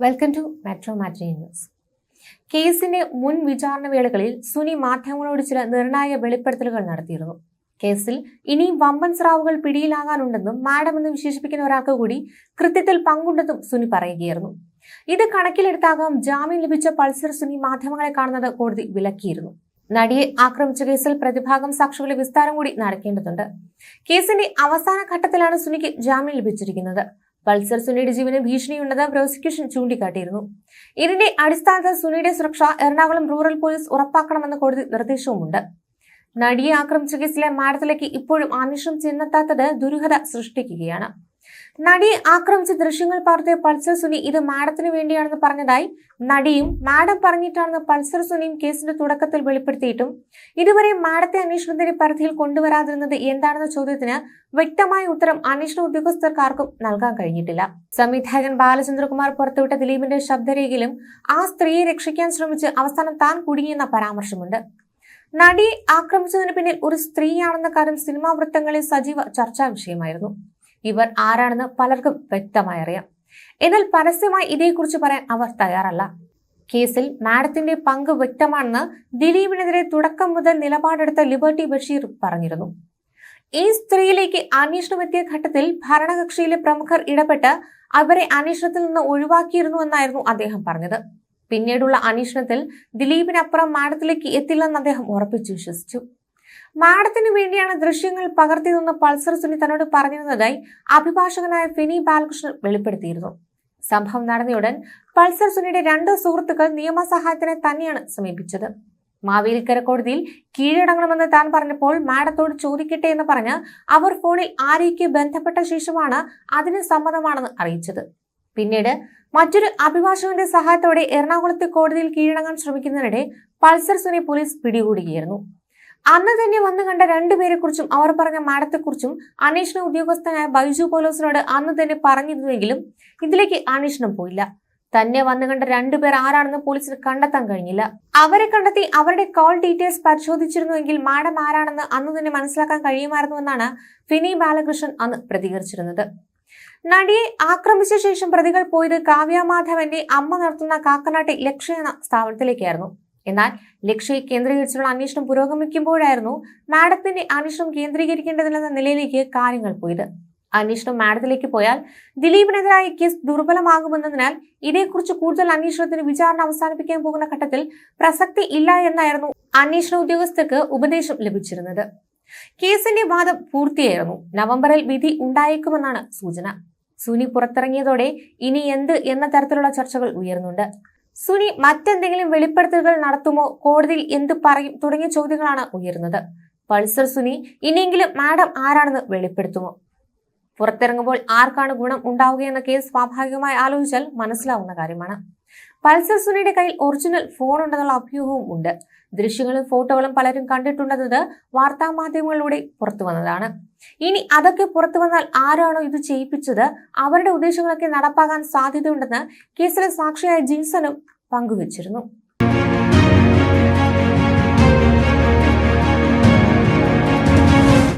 Welcome to metro മാറ്റി news കേസിന്റെ മുൻ വിചാരണ വേളകളിൽ സുനി മാധ്യമങ്ങളോട് ചില നിർണായക വെളിപ്പെടുത്തലുകൾ നടത്തിയിരുന്നു. കേസിൽ ഇനിയും വമ്പൻ സ്രാവുകൾ പിടിയിലാകാനുണ്ടെന്നും മാഡം എന്ന് വിശേഷിപ്പിക്കുന്ന ഒരാൾക്ക് കൂടി കൃത്യത്തിൽ പങ്കുണ്ടെന്നും സുനി പറയുകയായിരുന്നു. ഇത് കണക്കിലെടുത്താകാം ജാമ്യം ലഭിച്ച പൾസർ സുനി മാധ്യമങ്ങളെ കാണുന്നത് കോടതി വിലക്കിയിരുന്നു. നടിയെ ആക്രമിച്ച കേസിൽ പ്രതിഭാഗം സാക്ഷികളെ വിസ്താരം കൂടി നടക്കേണ്ടതുണ്ട്. കേസിന്റെ അവസാന ഘട്ടത്തിലാണ് സുനിക്ക് ജാമ്യം ലഭിച്ചിരിക്കുന്നത്. പൾസർ സുനിയുടെ ജീവന് ഭീഷണിയുണ്ടെന്ന് പ്രോസിക്യൂഷൻ ചൂണ്ടിക്കാട്ടിയിരുന്നു. ഇതിന്റെ അടിസ്ഥാനത്തിൽ സുനിയുടെ സുരക്ഷ എറണാകുളം റൂറൽ പോലീസ് ഉറപ്പാക്കണമെന്ന് കോടതി നിർദ്ദേശവുമുണ്ട്. നടിയെ ആക്രമിച്ച കേസിലെ മാഡത്തിലേക്ക് ഇപ്പോഴും അന്വേഷണം ചെന്നെത്താത്തത് ദുരൂഹത സൃഷ്ടിക്കുകയാണ്. നടിയെ ആക്രമിച്ച ദൃശ്യങ്ങൾ പകർത്തിയ പൾസർ സുനി ഇത് മാഡത്തിന് വേണ്ടിയാണെന്ന് പറഞ്ഞതായി നടിയും മാഡം പറഞ്ഞിട്ടാണെന്ന് പൾസർ സുനിയും കേസിന്റെ തുടക്കത്തിൽ വെളിപ്പെടുത്തിയിട്ടും ഇതുവരെ മാഡത്തെ അന്വേഷണത്തിന്റെ പരിധിയിൽ കൊണ്ടുവരാതിരുന്നത് എന്താണെന്ന ചോദ്യത്തിന് വ്യക്തമായ ഉത്തരം അന്വേഷണ ഉദ്യോഗസ്ഥർക്കാർക്കും നൽകാൻ കഴിഞ്ഞിട്ടില്ല. സംവിധായകൻ ബാലചന്ദ്രകുമാർ പുറത്തുവിട്ട ദിലീപിന്റെ ശബ്ദരേഖയിലും ആ സ്ത്രീയെ രക്ഷിക്കാൻ ശ്രമിച്ച് അവസാനം താൻ കുടുങ്ങിയെന്ന പരാമർശമുണ്ട്. നടിയെ ആക്രമിച്ചതിന് പിന്നിൽ ഒരു സ്ത്രീയാണെന്ന കാര്യം സിനിമാ വൃത്തങ്ങളിൽ സജീവ ചർച്ചാ വിഷയമായിരുന്നു. ഇവർ ആരാണെന്ന് പലർക്കും വ്യക്തമായി അറിയാം എന്നാൽ പരസ്യമായി ഇതേക്കുറിച്ച് പറയാൻ അവർ തയ്യാറല്ല. കേസിൽ മാഡത്തിന്റെ പങ്ക് വ്യക്തമാണെന്ന് ദിലീപിനെതിരെ തുടക്കം മുതൽ നിലപാടെടുത്ത ലിബർട്ടി ബഷീർ പറഞ്ഞിരുന്നു. ഈ സ്ത്രീയിലേക്ക് അന്വേഷണം എത്തിയ ഘട്ടത്തിൽ ഭരണകക്ഷിയിലെ പ്രമുഖർ ഇടപെട്ട് അവരെ അന്വേഷണത്തിൽ നിന്ന് ഒഴിവാക്കിയിരുന്നു എന്നായിരുന്നു അദ്ദേഹം പറഞ്ഞത്. പിന്നീടുള്ള അന്വേഷണത്തിൽ ദിലീപിനപ്പുറം മാഡത്തിലേക്ക് എത്തില്ലെന്ന് അദ്ദേഹം ഉറപ്പിച്ചു വിശ്വസിച്ചു. മാഡത്തിന് വേണ്ടിയാണ് ദൃശ്യങ്ങൾ പകർത്തിയതെന്ന് പൾസർ സുനി തന്നോട് പറഞ്ഞിരുന്നതായി അഭിഭാഷകനായ ഫിനി ബാലകൃഷ്ണൻ വെളിപ്പെടുത്തിയിരുന്നു. സംഭവം നടന്നയുടൻ പൾസർ സുനിയുടെ രണ്ട് സുഹൃത്തുക്കൾ നിയമസഹായത്തിനെ തന്നെയാണ് സമീപിച്ചത്. മാവേലിക്കര കോടതിയിൽ കീഴടങ്ങണമെന്ന് താൻ പറഞ്ഞപ്പോൾ മാഡത്തോട് ചോദിക്കട്ടെ എന്ന് പറഞ്ഞ് അവർ ഫോണിൽ ആരെയൊക്കെ ബന്ധപ്പെട്ട ശേഷമാണ് അതിന് സമ്മതമാണെന്ന് അറിയിച്ചത്. പിന്നീട് മറ്റൊരു അഭിഭാഷകന്റെ സഹായത്തോടെ എറണാകുളത്തെ കോടതിയിൽ കീഴടങ്ങാൻ ശ്രമിക്കുന്നതിനിടെ പൾസർ സുനി പോലീസ് പിടികൂടുകയായിരുന്നു. അന്ന് തന്നെ വന്നു കണ്ട രണ്ടുപേരെ കുറിച്ചും അവർ പറഞ്ഞ മാഡത്തെക്കുറിച്ചും അന്വേഷണ ഉദ്യോഗസ്ഥനായ ബൈജു പോലോസിനോട് അന്ന് തന്നെ പറഞ്ഞിരുന്നുവെങ്കിലും ഇതിലേക്ക് അന്വേഷണം പോയില്ല. തന്നെ വന്നു കണ്ട രണ്ടുപേർ ആരാണെന്ന് പോലീസിന് കണ്ടെത്താൻ കഴിഞ്ഞില്ല. അവരെ കണ്ടെത്തി അവരുടെ കോൾ ഡീറ്റെയിൽസ് പരിശോധിച്ചിരുന്നുവെങ്കിൽ മാഡം ആരാണെന്ന് അന്ന് തന്നെ മനസ്സിലാക്കാൻ കഴിയുമായിരുന്നുവെന്നാണ് ഫിനി ബാലകൃഷ്ണൻ അന്ന് പ്രതികരിച്ചിരുന്നത്. നടിയെ ആക്രമിച്ച ശേഷം പ്രതികൾ പോയത് കാവ്യ മാധവന്റെ അമ്മ നടത്തുന്ന കാക്കനാട്ടെ ലക്ഷ്യ എന്ന സ്ഥാപനത്തിലേക്കായിരുന്നു. എന്നാൽ ലക്ഷ്യയെ കേന്ദ്രീകരിച്ചുള്ള അന്വേഷണം പുരോഗമിക്കുമ്പോഴായിരുന്നു മാഡത്തിന്റെ അന്വേഷണം കേന്ദ്രീകരിക്കേണ്ടതില്ലെന്ന നിലയിലേക്ക് കാര്യങ്ങൾ പോയത്. അന്വേഷണം മാഡത്തിലേക്ക് പോയാൽ ദിലീപിനെതിരായ കേസ് ദുർബലമാകുമെന്നതിനാൽ ഇതേക്കുറിച്ച് കൂടുതൽ അന്വേഷണത്തിന് വിചാരണ അവസാനിപ്പിക്കാൻ പോകുന്ന ഘട്ടത്തിൽ പ്രസക്തി ഇല്ല എന്നായിരുന്നു അന്വേഷണ ഉദ്യോഗസ്ഥർക്ക് ഉപദേശം ലഭിച്ചിരുന്നത്. കേസിന്റെ വാദം പൂർത്തിയായിരുന്നു. നവംബറിൽ വിധി ഉണ്ടായേക്കുമെന്നാണ് സൂചന. സുനി പുറത്തിറങ്ങിയതോടെ ഇനി എന്ത് എന്ന തരത്തിലുള്ള ചർച്ചകൾ ഉയർന്നുണ്ട്. സുനി മറ്റെന്തെങ്കിലും വെളിപ്പെടുത്തലുകൾ നടത്തുമോ? കോടതിയിൽ എന്ത് പറയും? തുടങ്ങിയ ചോദ്യങ്ങളാണ് ഉയരുന്നത്. പൾസർ സുനി ഇനിയെങ്കിലും മാഡം ആരാണെന്ന് വെളിപ്പെടുത്തുമോ? പുറത്തിറങ്ങുമ്പോൾ ആർക്കാണ് ഗുണം ഉണ്ടാവുകയെന്ന കേസ് സ്വാഭാവികമായി ആലോചിച്ചാൽ മനസ്സിലാവുന്ന കാര്യമാണ്. പൾസർ സുനിയുടെ കയ്യിൽ ഒറിജിനൽ ഫോൺ ഉണ്ടെന്നുള്ള അഭ്യൂഹവും ഉണ്ട്. ദൃശ്യങ്ങളും ഫോട്ടോകളും പലരും കണ്ടിട്ടുണ്ടെന്നത് വാർത്താ മാധ്യമങ്ങളിലൂടെ പുറത്തു വന്നതാണ്. ഇനി അതൊക്കെ പുറത്തു വന്നാൽ ആരാണോ ഇത് ചെയ്യിപ്പിച്ചത്? അവരുടെ ഉദ്ദേശങ്ങളൊക്കെ നടപ്പാകാൻ സാധ്യതയുണ്ടെന്ന് കേസിലെ സാക്ഷിയായ ജിൻസനും പങ്കുവച്ചിരുന്നു.